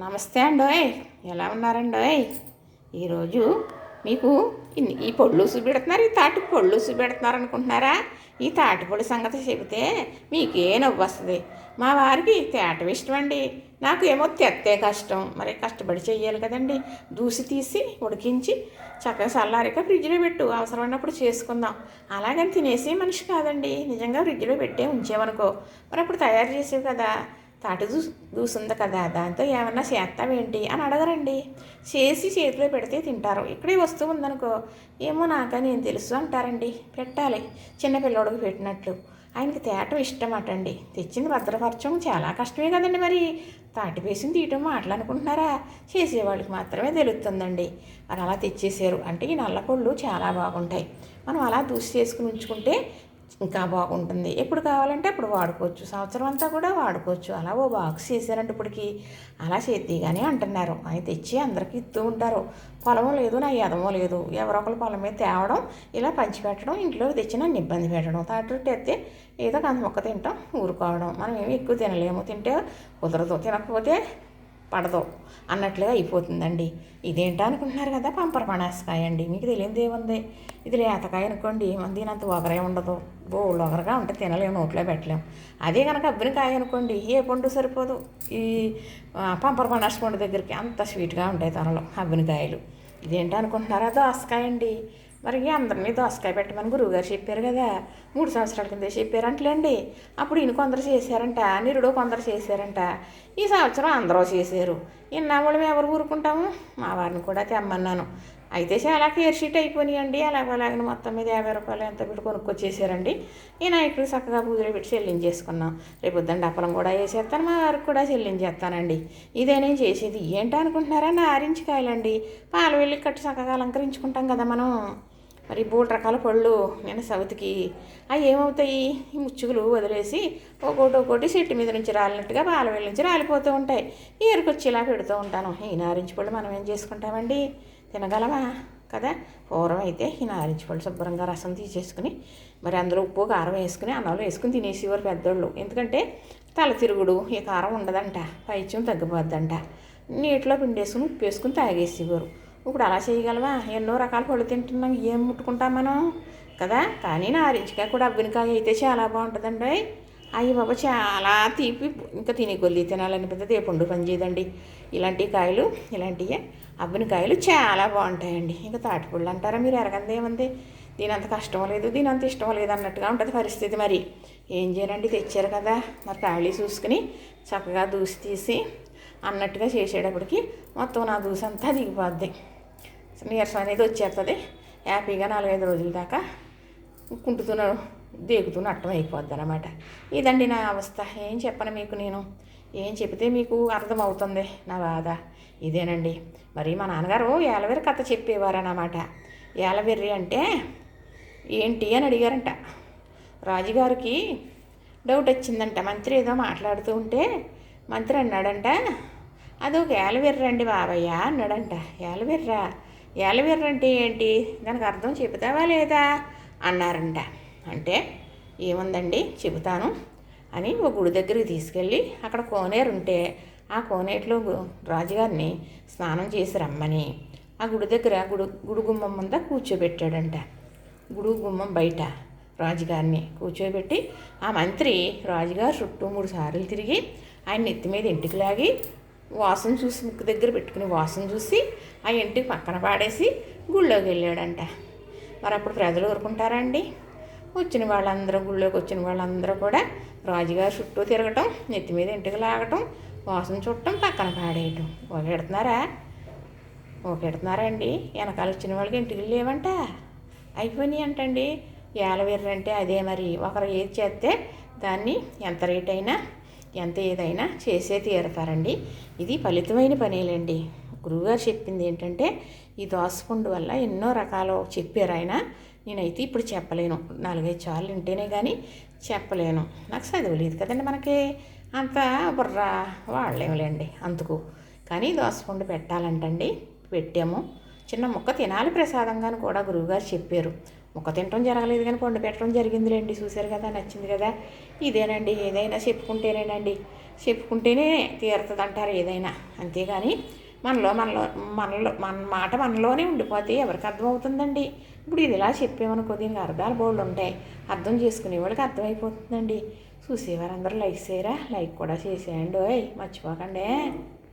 నమస్తే అండోయ్ ఎలా ఉన్నారండోయ్ ఈరోజు మీకు ఈ పొళ్ళు పెడుతున్నారు ఈ తాటి పొళ్ళు పెడుతున్నారు అనుకుంటున్నారా? ఈ తాటి పొడి సంగతి చెబితే మీకే నవ్వు వస్తుంది. మా వారికి తేటం ఇష్టం అండి నాకు ఏమో తెత్తే కష్టం. మరి కష్టపడి చెయ్యాలి కదండి. దూసి తీసి ఉడికించి చక్కగా చల్లారిక ఫ్రిడ్జ్లో పెట్టు. అవసరమైనప్పుడు చేసుకుందాం. అలాగని తినేసి మనిషి కాదండి. నిజంగా ఫ్రిడ్జ్లో పెట్టే ఉంచేమనుకో. మరి అప్పుడు తయారు చేసేవి కదా. తాటి దూ దూసుంది కదా దాంతో ఏమన్నా చేస్తావేంటి? అని అడగరండి. చేసి చేతిలో పెడితే తింటారు. ఇక్కడే వస్తువు ఉందనుకో ఏమో నాకని నేను తెలుసు అంటారండి. పెట్టాలి. చిన్నపిల్లోడికి పెట్టినట్లు. ఆయనకి తేటం ఇష్టం అటండి తెచ్చింది భద్రపరచడం చాలా కష్టమే కదండి మరి. తాటి పేసిన తీయటం మాటలనుకుంటున్నారా? చేసేవాళ్ళకి మాత్రమే తెలుస్తుందండి. మరి అలా తెచ్చేసారు అంటే ఈ నల్ల పళ్ళు చాలా బాగుంటాయి. మనం అలా దూసి చేసుకుని ఉంచుకుంటే ఇంకా బాగుంటుంది. ఎప్పుడు కావాలంటే అప్పుడు వాడుకోవచ్చు. సంవత్సరం అంతా కూడా వాడుకోవచ్చు. అలా ఓ బాక్స్ చేశారంటే ఇప్పటికి అలా చేద్దిగానే అంటున్నారు. అని తెచ్చి అందరికీ ఇస్తూ ఉంటారు. పొలమో లేదు నా ఎదమో లేదు. ఎవరో ఒకరు పొలం మీద తేవడం ఇలా పంచిపెట్టడం ఇంట్లో తెచ్చి నన్ను ఇబ్బంది పెట్టడం. తాటి అయితే ఏదో కొంత మొక్క తింటాం ఊరుకోవడం. మనం ఏమి ఎక్కువ తినలేము. తింటే కుదరదు. తినకపోతే పడదు అన్నట్లుగా అయిపోతుందండి. ఇదేంటా అనుకుంటున్నారు కదా పంపర పనాసకాయ అండి. మీకు తెలియదు ఏముంది ఇది లేతకాయ అనుకోండి మన దీనంత ఒగరే ఉండదు. బోళ్ళు ఒగరగా ఉంటే తినలేము నోట్లో పెట్టలేము. అదే కనుక అబ్బినకాయ అనుకోండి ఏ పండు సరిపోదు? ఈ పంపర పనాస పండు దగ్గరికి అంత స్వీట్గా ఉంటాయి తనలో అబ్బినకాయలు. ఇదేంటా అనుకుంటున్నారా? దోసకాయ అండి. మరి అందరినీ దోసకాయ పెట్టమని గురువుగారు చెప్పారు కదా. మూడు సంవత్సరాల కింద చెప్పారంటలేండి. అప్పుడు ఈయన కొందరు చేశారంట నిరుడు కొందరు చేశారంట. ఈ సంవత్సరం అందరూ చేశారు. ఇన్నాళ్ళు ఎవరు ఊరుకుంటాము? మా వారిని కూడా తెమ్మన్నాను. అయితే చాలా కేర్ షీట్ అయిపోయినాయండి. అలాగ అలాగని మొత్తం మీద యాభై రూపాయలు ఎంత పెట్టి కొనుక్కొచ్చేసారండి. ఈ నాయకుడు చక్కగా పూజలు పెట్టి చెల్లించేసుకున్నాం. రేపు పొద్దున్న అప్పలం కూడా వేసేస్తాను మా వారికి కూడా చెల్లించేస్తానండి. ఇదే నేను చేసేది. ఏంటి అనుకుంటున్నారా నారించికాయలండి పాలు వెళ్ళి కట్టి చక్కగా అలంకరించుకుంటాం కదా మనం. మరి మూడు రకాల పళ్ళు నేను సౌతికి. అవి ఏమవుతాయి? ఈ ముచ్చుకులు వదిలేసి ఒక్కోటి ఒక్కోటి చెట్టు మీద నుంచి రాలినట్టుగా బాలవేళ్ళ నుంచి రాలిపోతూ ఉంటాయి. ఏరుకొచ్చి ఇలా పెడుతూ ఉంటాను. ఈ నారింజ పళ్ళు మనం ఏం చేసుకుంటామండి? తినగలమా? కదా? పూర్వం అయితే ఈ నారింజ పళ్ళు శుభ్రంగా రసం తీసేసుకుని మరి అందులో ఉప్పు కారం వేసుకుని అన్నంలో వేసుకుని తినేసేవారు పెద్దోళ్ళు. ఎందుకంటే తల తిరుగుడు ఈ కారం ఉండదంట పైత్యం తగ్గిపోద్దంట. నీటిలో పిండేసుకుని ఉప్పు వేసుకుని తాగేసేవారు. ఇప్పుడు అలా చేయగలవా? ఎన్నో రకాల పళ్ళు తింటున్నాం. ఏం ముట్టుకుంటాం మనం? కదా? కానీ నారింజకాయ కూడా అబ్బినకాయ అయితే చాలా బాగుంటుందండి. అయ్యి బాబా చాలా తీపి. ఇంకా తినే కొద్ది తినాలనిపిస్తుంది ఏ పండు పని చేయదండి. ఇలాంటి కాయలు ఇలాంటివి అబ్బిన కాయలు చాలా బాగుంటాయండి. ఇంకా తాటిపళ్ళు అంటారా మీరు? ఎరగంది ఏమంది? దీని అంత కష్టం లేదు దీని అంత ఇష్టం లేదు అన్నట్టుగా ఉంటుంది పరిస్థితి మరి. ఏం చేయాలండి తెచ్చారు కదా. మరి ఖాళీ చూసుకుని చక్కగా దూసి తీసి అన్నట్టుగా చేసేటప్పటికి మొత్తం నా దూసంతా దిగిపోద్ది. నీరసం అనేది వచ్చేస్తుంది హ్యాపీగా నాలుగైదు రోజుల దాకా కుంటుతున్న దేగుతున్న అట్టం అయిపోద్ది అనమాట ఇదండి నా అవస్థ. ఏం చెప్పను మీకు నేను? ఏం చెప్తే మీకు అర్థమవుతుంది నా బాధ. ఇదేనండి. మరి మా నాన్నగారు ఏలవేరు కథ చెప్పేవారన్నమాట ఏలవెర్రి అంటే ఏంటి అని అడిగారంట. రాజుగారికి డౌట్ వచ్చిందంట. మంత్రి ఏదో మాట్లాడుతూ ఉంటే మంత్రి అన్నాడంట అదొక ఏలవెర్ర అండి బాబయ్య అన్నాడంట. ఏలవెర్రా ఏలవెర్ర అంటే ఏంటి? దానికి అర్థం చెబుతావా లేదా? అన్నారంట. అంటే ఏముందండి? చెబుతాను అని ఒక గుడి దగ్గరికి తీసుకెళ్ళి అక్కడ కోనేరు ఉంటే ఆ కోనేరులో గు- రాజుగారిని స్నానం చేసి రమ్మని ఆ గుడి దగ్గర గుడి గుడి గుమ్మం ముందా కూర్చోబెట్టాడంట. గుడి గుమ్మం బయట. రాజుగారిని కూర్చోబెట్టి ఆ మంత్రి రాజుగారు చుట్టూ మూడు సార్లు తిరిగి ఆయన నెత్తి మీద ఇంటికి లాగి వాసన చూసి ముక్కు దగ్గర పెట్టుకుని వాసన చూసి ఆ ఇంటికి పక్కన పాడేసి గుళ్ళోకి వెళ్ళాడంట. మరి అప్పుడు ప్రజలు ఊరుకుంటారండి వచ్చిన వాళ్ళందరూ గుళ్ళోకి వచ్చిన వాళ్ళందరూ కూడా రాజుగారు చుట్టూ తిరగటం నెత్తి మీద ఇంటికి లాగటం వాసన చుట్టం పక్కన పాడేయటం. ఒకెడుతున్నారా ఒకెడుతున్నారా అండి? వెనకాల వచ్చిన వాళ్ళకి ఇంటికి లేవంట. అయిపోయినాయి అంటండి. ఏలవేర్రంటే అదే మరి. ఒకరు ఏది చేస్తే దాన్ని ఎంత రేట్ అయినా ఎంత ఏదైనా చేసే తీరుతారండి. ఇది ఫలితమైన పనేలండి. గురువుగారు చెప్పింది ఏంటంటే ఈ దోసపుండు వల్ల ఎన్నో రకాలు చెప్పారు ఆయన. నేనైతే ఇప్పుడు చెప్పలేను. నాలుగైదు సార్లు వింటేనే కానీ చెప్పలేను. నాకు చదవలేదు కదండి మనకి. అంత బుర్ర వాళ్ళేములేండి అందుకు. కానీ దోసపండు పెట్టాలంటండి. పెట్టాము. చిన్న ముక్క తినాలి ప్రసాదంగాని కూడా గురువుగారు చెప్పారు. ముక్క తినటం జరగలేదు కానీ పండు పెట్టడం జరిగిందిలేండి. చూశారు కదా నచ్చింది కదా. ఇదేనండి ఏదైనా చెప్పుకుంటేనేనండి. చెప్పుకుంటేనే తీరుతుంది అంటారు ఏదైనా. అంతేగాని మనలో మనలో మనలో మన మాట మనలోనే ఉండిపోతే ఎవరికి అర్థమవుతుందండి? ఇప్పుడు ఇది ఇలా చెప్పామనుకో దీనికి అర్థాలు బోళ్ళు ఉంటాయి అర్థం చేసుకునే వాళ్ళకి అర్థమైపోతుందండి. చూసేవారందరూ లైక్ చేయరా? లైక్ కూడా చేసేయండి ఓయ్. మర్చిపోకండి.